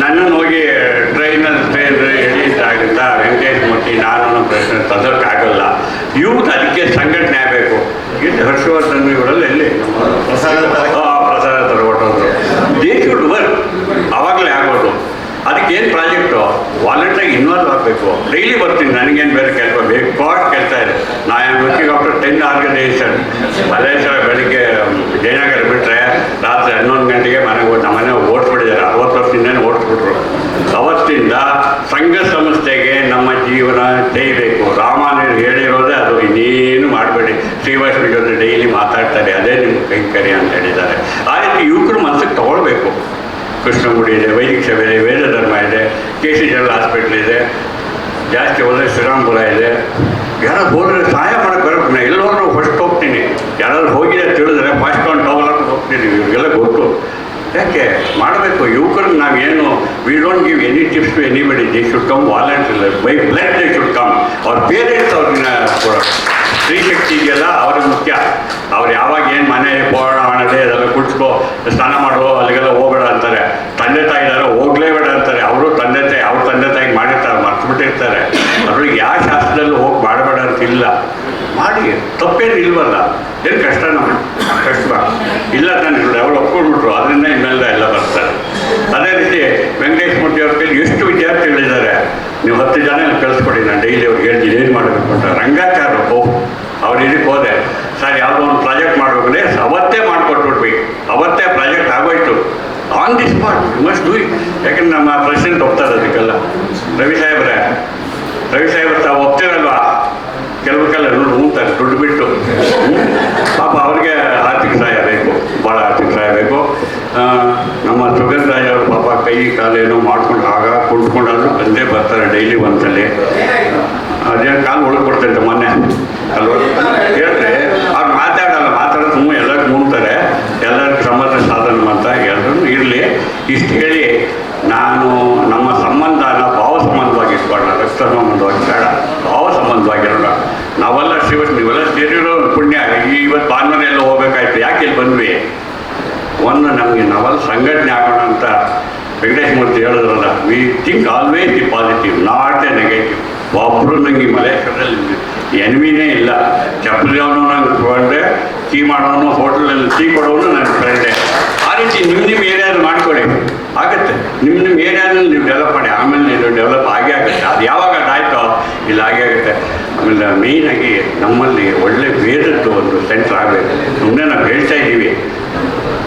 ನನ್ನನ್ನು ಹೋಗಿ ಟ್ರೈನಲ್ಲಿ ಟ್ರೈನ್ ಎಳೀತಾಗಿಂತ ವೆಂಕಟೇಶ್ ಮೂರ್ತಿ ನಾನು ಪ್ರಶ್ನೆ ತದಕ್ಕಾಗಲ್ಲ ಯೂತ್ ಅದಕ್ಕೆ ಸಂಘಟನೆ ಆಗಬೇಕು. ಇದು ಹರ್ಷವರ್ಧನ್ ಇವರಲ್ಲಿ ಎಲ್ಲಿ? ಪ್ರಸಾದ ತರ- ಆ, ಪ್ರಸಾದ ಥರ ಹೊರಟೋದ್ರು. ದೇ ಶುಡ್ ವರ್ಕ್ ಅವಾಗಲೇ ಆಗೋದು ಅದಕ್ಕೇನು ಏನು ಪ್ರಾಜೆಕ್ಟು ವಾಲಂಟ್ರಾಗಿ ಇನ್ವಾಲ್ವ್ ಆಗಬೇಕು. ಡೈಲಿ ಬರ್ತೀನಿ ನನಗೇನು ಬೇರೆ ಕೆಲಸ ಬೇಕು ಕಾಟ್ ಕೆಲಸ ಇದೆ ನಾ looking after ten organisation Malleshwara ಬೆಳಿಗ್ಗೆ ಜಯನಗರ ಬಿಟ್ಟರೆ ರಾತ್ರಿ ಹನ್ನೊಂದು ಗಂಟೆಗೆ ಮನೆಗೆ ಹೋಗಿ ನಮ್ಮ ಮನೆ ಅರವತ್ತು ಓಡಿಸ್ಬಿಟ್ರು ಅವತ್ತಿಂದ ಸಂಘ ಸಂಸ್ಥೆಗೆ ನಮ್ಮ ಜೀವನ ಜೈಬೇಕು. ರಾಮಾನುಜರು ಹೇಳಿರೋದೇ ಅದು. ಇನ್ನೇನು ಮಾಡಬೇಡಿ. ಶ್ರೀವಾಸವಿ ಜೊತೆ ಡೈಲಿ ಮಾತಾಡ್ತಾರೆ. ಅದೇ ನಿಮ್ಮ ಕೈಂಕರ್ಯ ಅಂತ ಹೇಳಿದ್ದಾರೆ. ಆ ರೀತಿ ಯುವಕರು ಮನಸ್ಸಿಗೆ ತಗೊಳ್ಬೇಕು. ಕೃಷ್ಣಗುಡಿ ಇದೆ, ವೈದಿಕ ಸಭೆ ಇದೆ, ವೇದ ಧರ್ಮ ಇದೆ, ಕೆ ಸಿ ಜನರಲ್ ಹಾಸ್ಪಿಟ್ಲ್ ಇದೆ, ಜಾಸ್ತಿ ಹೋದರೆ ಶ್ರೀರಾಮಪುರ ಇದೆ. ಯಾರು ಹೋದರೆ ಸಹಾಯ ಮಾಡೋಕ್ಕೆ ಬರಬೇಕು. ನಾನು ಎಲ್ಲರೂ ಫಸ್ಟ್ ಹೋಗ್ತೀನಿ. ಯಾರಾದ್ರೂ ಹೋಗಿದೆ ತಿಳಿದ್ರೆ ಫಸ್ಟ್ ಒಂದು ಟವಲ್ ಹೋಗ್ತೀನಿ. ಇವ್ರಿಗೆಲ್ಲ ಗೊತ್ತು. ಯಾಕೆ? ಮಾಡಬೇಕು. ಯುವಕರಿಗೆ ನಾವೇನು we don't give any tips to anybody. They should come volunteer by blood they should come ಅವ್ರ ಪೇರೆಂಟ್ಸ್ ಅವ್ರನ್ನ ಸ್ತ್ರೀ ಶಕ್ತಿ ಇದೆಯಲ್ಲ ಅವ್ರಿಗೆ ಮುಖ್ಯ. ಅವ್ರು ಯಾವಾಗ ಏನು ಮನೆ ಪೋಣ ಮಾಡದೆ ಅದೆಲ್ಲ ಕುಡಿಸ್ಕೋ, ಸ್ನಾನ ಮಾಡೋ ಅಲ್ಲಿಗೆಲ್ಲ ಹೋಗ್ಬೇಡ ಅಂತಾರೆ. ತಂದೆ ತಾಯಿ ಹೋಗ್ಲೇಬೇಡ ಅಂತಾರೆ. ಅವರು ತಂದೆ ತಾಯಿ, ಅವ್ರ ತಂದೆ ತಾಯಿಗೆ ಮಾಡಿರ್ತಾರೆ ಮರ್ತು ಬಿಟ್ಟಿರ್ತಾರೆ ಅವ್ರಿಗೆ ಯಾವ ಶಾಸ್ತ್ರದಲ್ಲೂ ಹೋಗಿ ಮಾಡಬೇಡ ಅಂತ ಇಲ್ಲ. ಮಾಡಿ. ತಪ್ಪೇನು ಇಲ್ವಲ್ಲ ಏನು ಕಷ್ಟ ನಮ್ಮ ಕಷ್ಟ. ಇಲ್ಲ ತಾನೆ. ಅವ್ರು ಒಪ್ಕೊಂಡ್ಬಿಟ್ರು. ಅದರಿಂದ ಇನ್ನೆಲ್ಲ ಎಲ್ಲ ಬರ್ತಾರೆ. ಅದೇ ರೀತಿ ವೆಂಕಟೇಶ್ ಮೂರ್ತಿ ಅವ್ರ ಕೈಲಿ ಎಷ್ಟು ವಿದ್ಯಾರ್ಥಿಗಳಿದ್ದಾರೆ, ನೀವು ಹತ್ತು ಜನ ಕಳಿಸ್ಕೊಡಿ, ನಾನು ಡೈಲಿ ಅವ್ರಿಗೆ ಹೇಳ್ತೀನಿ, ಏನು ಮಾಡಬೇಕು ಅಂತ. ರಂಗಾಚಾರ್ಯ ಅವ್ರು ಇದಕ್ಕೆ ಹೋದೆ. ಸರ್, ಯಾವುದೋ ಒಂದು ಪ್ರಾಜೆಕ್ಟ್ ಮಾಡಬೇಕಂದ್ರೆ ಅವತ್ತೇ ಮಾಡಿಕೊಟ್ಬಿಟ್ವಿ. ಅವತ್ತೇ ಪ್ರಾಜೆಕ್ಟ್ ಆಗೋಯ್ತು. On the spot must do it ಯಾಕಂದ್ರೆ ನಮ್ಮ ಪ್ರೆಸಿಡೆಂಟ್ ಒಪ್ತಾರೆ ಅದಕ್ಕೆಲ್ಲ. ರವಿ ಸಾಹೇಬ್ರೆ, ರವಿ ಸಾಹೇಬ್ರ ತಾವು ಒಪ್ತೀರಲ್ವಾ? ಕೆಲವು ಕೆಲ ದುಡ್ಡು ಬಿಟ್ಟು ಹ್ಮ್? ಪಾಪ ಅವ್ರಿಗೆ ಆರ್ಥಿಕ ಸಹಾಯ ಬೇಕು ಭಾಳ ಆರ್ಥಿಕ ಸಹಾಯ ಬೇಕು ಆ, ನಮ್ಮ ಸುಗಂಧ ರಾಜ್ ಅವರು ಪಾಪ ಕೈ ಕಾಲೇನೋ ಮಾಡ್ಕೊಂಡು ಆಗ ಕುಂತ್ಕೊಂಡಾದ್ರು ಬಂದೇ ಬರ್ತಾರೆ ಡೈಲಿ ಒಂದ್ಸಲಿ. ಅದೇ ಕಾಲು ಒಳಗೆ ಕೊಡ್ತೈತೆ ಮೊನ್ನೆ. ಅಲ್ವ? ಹೇಳಿದ್ರೆ ಅವ್ರು ಮಾತಾಡಲ್ಲ ಮಾತಾಡೋ ತುಂಬ ಎಲ್ಲರೂ ಮುಂತಾರೆ ಎಲ್ಲರಿಗೂ ಸಂಬಂಧ ಸಾಧನ ಅಂತ ಎಲ್ಲರೂ ಇರಲಿ. ಇಷ್ಟು ಹೇಳಿ, ನಾನು ನಮ್ಮ ಸಂಬಂಧನ ಭಾವ ಸಂಬಂಧವಾಗಿ ಇಟ್ಕೊಳ್ಳೋಣ ರಕ್ತ ಸಂಬಂಧವಾಗಿ ಬೇಡ. ಭಾವ ಸಂಬಂಧವಾಗಿರೋಣ. ನಾವೆಲ್ಲ ಶಿವ, ನೀವೆಲ್ಲ ಸೇರಿರೋ ಪುಣ್ಯ. ಇವತ್ತು ಭಾನುವಾರ ಹೋಗ್ಬೇಕಾಯ್ತು. ಯಾಕೆ ಇಲ್ಲಿ ಬಂದ್ವಿ? ಒಂದು ನಮಗೆ ನಾವೆಲ್ಲ ಸಂಘಟನೆ ಆಗೋಣ ಅಂತ ವೆಂಕಟೇಶ್ ಮೂರ್ತಿ ಹೇಳಿದ್ರಲ್ಲ we think always the positive not a negative ಒಬ್ಬರು ನಂಗೆ ಮಲೇಶ್ವರದಲ್ಲಿ ಎನ್ವಿನೇ ಇಲ್ಲ. ಚಪ್ಪಲಿಯವನು ನಂಗೆ ಫ್ರೆಂಡೆ ಟೀ ಮಾಡೋನು, ಹೋಟೆಲಲ್ಲಿ ಟೀ ಕೊಡೋನು ನನ್ನ ಫ್ರೆಂಡೆ ಆ ರೀತಿ ನಿಮ್ಮ ನಿಮ್ಮ ಏರಿಯಾದಲ್ಲಿ ಮಾಡ್ಕೊಳ್ಳಿ. ಆಗುತ್ತೆ. ನಿಮ್ಮ ನಿಮ್ಮ ಏರಿಯಾದಲ್ಲಿ ನೀವು ಡೆವಲಪ್ ಮಾಡಿ. ಆಮೇಲೆ ನೀವು ಡೆವಲಪ್ ಆಗೇ ಆಗುತ್ತೆ. ಅದು ಯಾವಾಗ ಅದಾಯ್ತೋ ಇಲ್ಲಿ ಆಗೇ ಆಗುತ್ತೆ. ಆಮೇಲೆ ಮೇಯ್ನಾಗಿ ನಮ್ಮಲ್ಲಿ ಒಳ್ಳೆ ವೇದದ್ದು ಒಂದು ಸೆಂಟ್ರ್ ಆಗಬೇಕು. ಸುಮ್ಮನೆ ನಾವು ಹೇಳ್ತಾ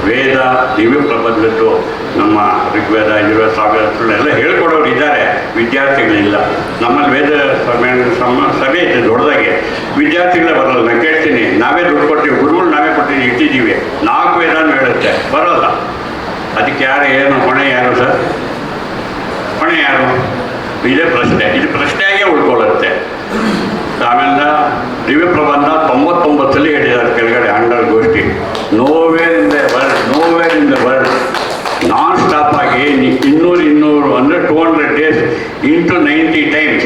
ವೇದ ದಿವ್ಯ ಪ್ರಬಂಧದ್ದು ನಮ್ಮ ಋಗ್ವೇದ, ಯಜುರ್ವೇದ ಎಲ್ಲ ಹೇಳ್ಕೊಡೋರು ಇದ್ದಾರೆ. ವಿದ್ಯಾರ್ಥಿಗಳಿಲ್ಲ. ನಮ್ಮಲ್ಲಿ ವೇದ ಸಮ, ಸಭೆ ಇದೆ ದೊಡ್ಡದಾಗೆ. ವಿದ್ಯಾರ್ಥಿಗಳೇ ಬರಲ್ಲ. ನಾನು ಕೇಳ್ತೀನಿ. ನಾವೇ ದುಡ್ಡು ಕೊಡ್ತೀವಿ. ಗುರುಗಳು ನಾವೇ ಕೊಟ್ಟಿದ್ದೀವಿ ಇಟ್ಟಿದ್ದೀವಿ. ನಾಲ್ಕು ವೇದನೂ ಹೇಳುತ್ತೆ. ಬರೋಲ್ಲ. ಅದಕ್ಕೆ ಯಾರು ಏನು? ಹೊಣೆ ಯಾರು ಸರ್? ಹೊಣೆ ಯಾರು? ಇದೇ ಪ್ರಶ್ನೆ. ಇದು ಪ್ರಶ್ನೆಯಾಗೇ ಉಳ್ಕೊಳ್ಳುತ್ತೆ. ಆಮೇಲೆ ದಿವ್ಯ ಪ್ರಬಂಧ ತೊಂಬತ್ತೊಂಬತ್ತಲ್ಲಿ ಹೇಳಿದ್ದಾರೆ. ಕೆಳಗಡೆ ಅಂಡರ್ ಗೋಷ್ಠಿ ನೋವೇರ್ ಅಂದರೆ two hundred days into ninety times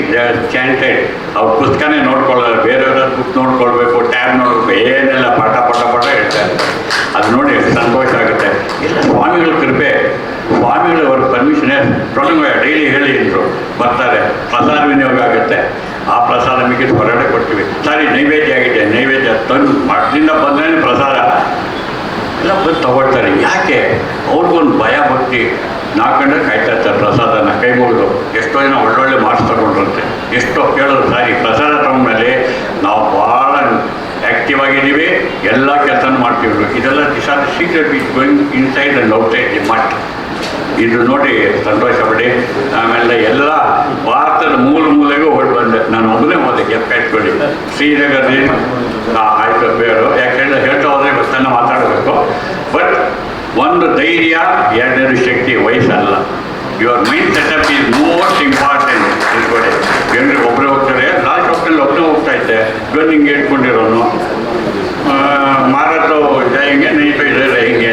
chanted ಅವ್ರ ಪುಸ್ತಕನೇ ನೋಡ್ಕೊಳ್ಳಲ್ಲ, ಬೇರೆಯವ್ರ ಬುಕ್ ನೋಡ್ಕೊಳ್ಬೇಕು ಟ್ಯಾಬ್ ನೋಡ್ಬೇಕು, ಏನೆಲ್ಲ ಪಟ ಪಟ ಪಟ ಹೇಳ್ತಾರೆ. ಅದು ನೋಡಿ ಸಂತೋಷ ಆಗುತ್ತೆ. ಎಲ್ಲ ಸ್ವಾಮಿಗಳ ಕೃಪೆ. ಸ್ವಾಮಿಗಳು ಅವ್ರ ಪರ್ಮಿಷನ್ ಡೈಲಿ ಹೇಳಿ ಅಂದರು. ಬರ್ತಾರೆ. ಪ್ರಸಾದ ವಿನಿಯೋಗ ಆಗುತ್ತೆ. ಆ ಪ್ರಸಾದ ಮಿಕ್ಕಿದ ಹೊರಗಡೆ ಕೊಡ್ತೀವಿ. ಸರಿ, ನೈವೇದ್ಯ ಆಗಿದೆ. ನೈವೇದ್ಯ ತಂದು ಮಠದಿಂದ ಬಂದ್ರೆ ಪ್ರಸಾದ. ಎಲ್ಲ ಬಂದು ತಗೊಳ್ತಾರೆ. ಯಾಕೆ? ಅವ್ರಿಗೊಂದು ಭಯ ಭಕ್ತಿ. ನಾಲ್ಕು ಗಂಟೆ ಕಾಯ್ತಾ ಎಷ್ಟೋ ಜನ ಒಳ್ಳೊಳ್ಳೆ ಮಾರ್ಕ್ಸ್ ತಗೊಂಡ್ರಂತೆ. ಎಷ್ಟೋ ಕೇಳೋದು ಸಾರಿ, ಪ್ರಸಾದ ತಗೊಂಡ್ಮೇಲೆ ನಾವು ಭಾಳ ಆ್ಯಕ್ಟಿವ್ ಆಗಿದ್ದೀವಿ. ಎಲ್ಲ ಕೆಲಸನೂ ಮಾಡ್ತೀವಿ ಇದೆಲ್ಲ this are secret is going inside and outside the ಮಟ್ ಇದು ನೋಡಿ ಸಂತೋಷ ಪಡಿ. ಆಮೇಲೆ ಎಲ್ಲ ಭಾರತದ ಮೂಲ ಮೂಲೆಗೂ ಹೊರಟು ಬಂದೆ. ನಾನು ಒಬ್ಬನೇ ಹೋದೆ ಕೆಪ್ಪ ಇಟ್ಕೊಳ್ಳಿ ಶ್ರೀನಗರದಲ್ಲಿ. ಆಯಿತು ಆಯ್ತು ಬೇರು ಯಾಕೆಂದ್ರೆ ಹೇಳ್ತಾ ಹೋದ್ರೆ ಬಸ್ಸನ್ನು ಮಾತಾಡಬೇಕು. ಬಟ್ ಒಂದು ಧೈರ್ಯ, ಎರಡನೇದು ಶಕ್ತಿ, ವಯಸ್ಸಲ್ಲ. Your mind setup is most important ತಿಳ್ಕೊಳ್ಳಿ. ಜನರಿಗೆ ಒಬ್ಬರೇ ಹೋಗ್ತಾರೆ? ಲಾಸ್ಟ್ ಹೋಗ್ತಲ್ಲಿ ಒಬ್ಬನೇ ಹೋಗ್ತಾ ಇದ್ದೆ. ಗನ್ ಹಿಂಗೆ ಇಟ್ಕೊಂಡಿರೋನು ಮಾರಾಟ ಹಿಂಗೆ ನೈಟ್ ಇದೆ ಹಿಂಗೆ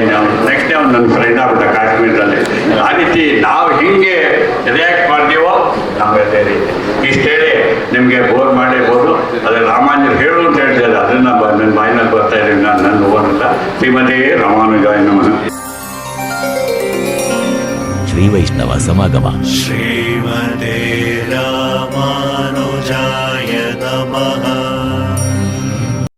ನೆಕ್ಸ್ಟ್ ಡೇ ಅವ್ನು ನನ್ನ ಫ್ರೆಂಡ್ ಆಗ್ಬಿಟ್ಟ ಕಾಶ್ಮೀರದಲ್ಲಿ. ಆ ರೀತಿ ನಾವು ಹಿಂಗೆ ರಿಯಾಕ್ಟ್ ಮಾಡ್ತೀವೋ? ನಮಗೆ ಅದೇ ರೀತಿ. ಇಷ್ಟು ಹೇಳಿ ನಿಮಗೆ ಬೋರ್ ಮಾಡಿರ್ಬೋದು ಅದೇ ರಾಮಾನುಜರು ಹೇಳು ಅಂತ ಹೇಳ್ತಾರೆ ಅದನ್ನು ನನ್ನ ಬಾಯಿನಲ್ಲಿ ಬರ್ತಾ ಇದ್ದೀನಿ. ನಾನು ನನ್ನ ಓನಲ್ಲ ಶ್ರೀಮತಿ ರಾಮಾನುಜಾಯ ನಮಃ. ಶ್ರೀ ವೈಷ್ಣವ ಸಮಾಗಮ ಶ್ರೀಮದೇ ರಾಮಾನುಜಾಯ ನಮಃ